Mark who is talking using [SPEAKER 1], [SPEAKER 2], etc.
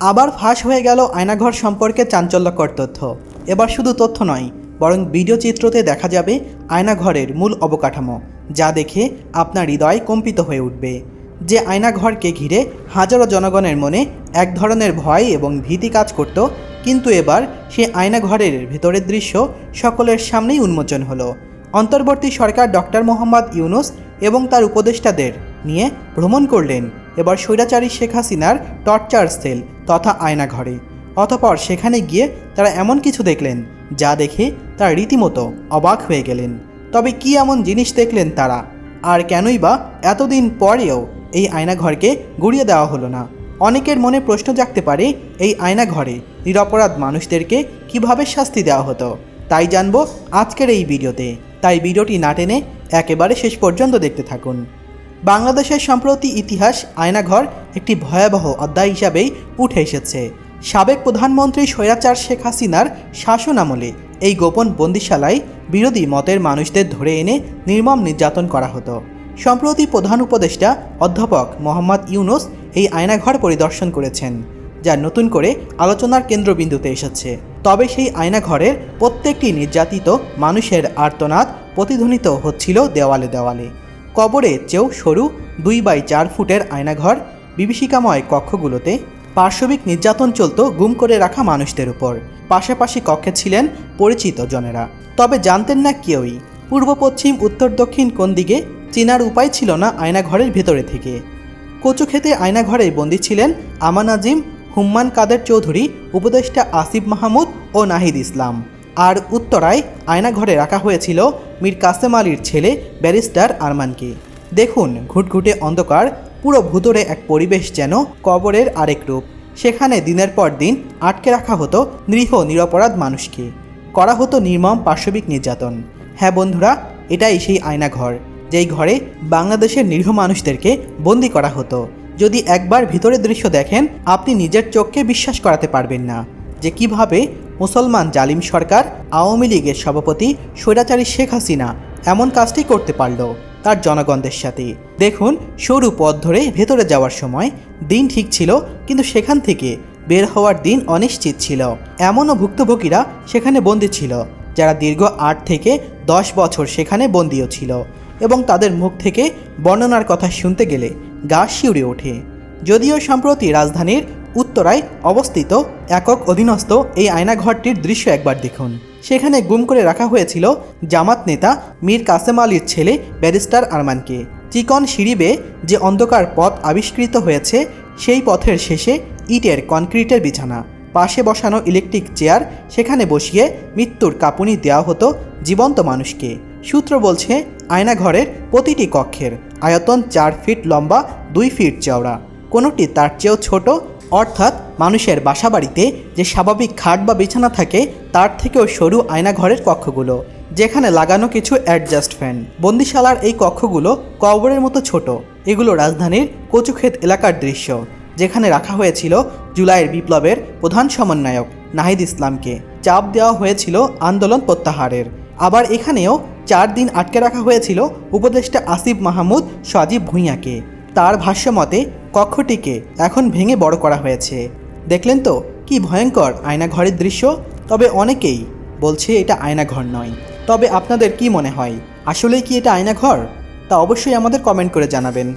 [SPEAKER 1] আবার ফাঁস হয়ে গেল আয়নাঘর সম্পর্কে চাঞ্চল্যকর তথ্য। এবার শুধু তথ্য নয়, বরং ভিডিও চিত্রতে দেখা যাবে আয়নাঘরের মূল অবকাঠামো, যা দেখে আপনার হৃদয় কম্পিত হয়ে উঠবে। যে আয়নাঘরকে ঘিরে হাজারো জনগণের মনে এক ধরনের ভয় এবং ভীতি কাজ করত, কিন্তু এবার সে আয়নাঘরের ভেতরের দৃশ্য সকলের সামনেই উন্মোচন হলো। অন্তর্বর্তী সরকার ডক্টর মোহাম্মদ ইউনুস এবং তার উপদেষ্টাদের নিয়ে ভ্রমণ করলেন। এবার স্বৈরাচারী শেখ হাসিনার টর্চার সেল তথা আয়নাঘরে। অতপর সেখানে গিয়ে তারা এমন কিছু দেখলেন, যা দেখে তারা রীতিমতো অবাক হয়ে গেলেন। তবে কি এমন জিনিস দেখলেন তারা? আর কেনই বা এতদিন পরেও এই আয়নাঘরকে গুড়িয়ে দেওয়া হলো না? অনেকের মনে প্রশ্ন জাগতে পারে, এই আয়নাঘরে নিরপরাধ মানুষদেরকে কীভাবে শাস্তি দেওয়া হতো? তাই জানব আজকের এই ভিডিওতে। তাই ভিডিওটি না টেনে একেবারে শেষ পর্যন্ত দেখতে থাকুন। বাংলাদেশের সম্প্রতি ইতিহাস, আয়নাঘর একটি ভয়াবহ অধ্যায় হিসাবেই উঠে এসেছে। সাবেক প্রধানমন্ত্রী স্বৈরাচার শেখ হাসিনার শাসন আমলে এই গোপন বন্দিশালায় বিরোধী মতের মানুষদের ধরে এনে নির্মম নির্যাতন করা হতো। সম্প্রতি প্রধান উপদেষ্টা অধ্যাপক মোহাম্মদ ইউনুস এই আয়নাঘর পরিদর্শন করেছেন, যা নতুন করে আলোচনার কেন্দ্রবিন্দুতে এসেছে। তবে সেই আয়নাঘরের প্রত্যেকটি নির্যাতিত মানুষের আর্তনাদ প্রতিধ্বনিত হচ্ছিল দেওয়ালে দেওয়ালে। কবরের চেয়েও সরু দুই বাই চার ফুটের আয়নাঘর, বিভীষিকাময় কক্ষগুলোতে পার্শ্ববিক নির্যাতন চলত গুম করে রাখা মানুষদের উপর। পাশাপাশি কক্ষে ছিলেন পরিচিত জনেরা। তবে জানতেন না কেউই, পূর্ব, পশ্চিম, উত্তর, দক্ষিণ কোন দিকে চেনার উপায় ছিল না আয়নাঘরের ভেতরে থেকে। কচু খেতে আয়নাঘরে বন্দী ছিলেন আমান আজিম হুম্মান কাদের চৌধুরী, উপদেষ্টা আসিফ মাহমুদ ও নাহিদ ইসলাম। আর উত্তরায় আয়নাঘরে রাখা হয়েছিল মীর কাসেম আলীর ছেলে ব্যারিস্টার আরমানকে। দেখুন, ঘুটঘুটে অন্ধকার, পুরো ভুতরে এক পরিবেশ যেন কবরের আরেক রূপ। সেখানে দিনের পর দিন আটকে রাখা হতো নিরীহ নিরপরাধ মানুষকে। করা হতো নির্মম পার্শ্ববিক নির্যাতন। হ্যাঁ বন্ধুরা, এটাই সেই আয়নাঘর, যেই ঘরে বাংলাদেশের নিরীহ মানুষদেরকে বন্দি করা হতো। যদি একবার ভিতরের দৃশ্য দেখেন, আপনি নিজের চোখকে বিশ্বাস করাতে পারবেন না যে কীভাবে মুসলমান জালিম সরকার, আওয়ামী লীগের সভাপতি স্বৈরাচারী শেখ হাসিনা এমন কাজটি করতে পারল তার জনগণদের সাথে। দেখুন, সরু পথ ধরে ভেতরে যাওয়ার সময় দিন ঠিক ছিল, কিন্তু সেখান থেকে বের হওয়ার দিন অনিশ্চিত ছিল। এমনও ভুক্তভোগীরা সেখানে বন্দী ছিল, যারা দীর্ঘ আট থেকে দশ বছর সেখানে বন্দিও ছিল এবং তাদের মুখ থেকে বর্ণনার কথা শুনতে গেলে গা শিউরে ওঠে। যদিও সম্প্রতি রাজধানীর উত্তরায় অবস্থিত একক অধীনস্থ এই আয়নাঘরটির দৃশ্য একবার দেখুন। সেখানে গুম করে রাখা হয়েছিল জামাত নেতা মীর কাসেম আলীর ছেলে ব্যারিস্টার আরমানকে। চিকন সিঁড়ি বেয়ে যে অন্ধকার পথ আবিষ্কৃত হয়েছে, সেই পথের শেষে ইটের কনক্রিটের বিছানা। পাশে বসানো ইলেকট্রিক চেয়ার, সেখানে বসিয়ে মৃত্যুর কাঁপুনি দেওয়া হতো জীবন্ত মানুষকে। সূত্র বলছে, আয়নাঘরের প্রতিটি কক্ষের আয়তন চার ফিট লম্বা, দুই ফিট চওড়া। কোনোটি তার চেয়েও ছোট অর্থাৎ মানুষের বাসাবাড়িতে যে স্বাভাবিক খাট বা বিছানা থাকে, তার থেকেও সরু আয়নাঘরের কক্ষগুলো, যেখানে লাগানো কিছু অ্যাডজাস্ট ফ্যান বন্দিশালার এই কক্ষগুলো কবরের মতো ছোট। এগুলো রাজধানীর কচুক্ষেত এলাকার দৃশ্য, যেখানে রাখা হয়েছিল জুলাইয়ের বিপ্লবের প্রধান সমন্বয়ক নাহিদ ইসলামকে। চাপ দেওয়া হয়েছিল আন্দোলন প্রত্যাহারের। আবার এখানেও চার দিন আটকে রাখা হয়েছিল উপদেষ্টা আসিফ মাহমুদ সজীব ভূঁইয়াকে। তার ভাষ্যমতে কক্ষটিকে এখন ভেঙে বড় করা হয়েছে। দেখলেন তো, কি ভয়ঙ্কর আয়নাঘরের দৃশ্য? তবে অনেকেই বলছে এটা আয়নাঘর নয়। তবে আপনাদের কি মনে হয়? আসলেই কি এটা আয়নাঘর? তা অবশ্যই আমাদের কমেন্ট করে জানাবেন।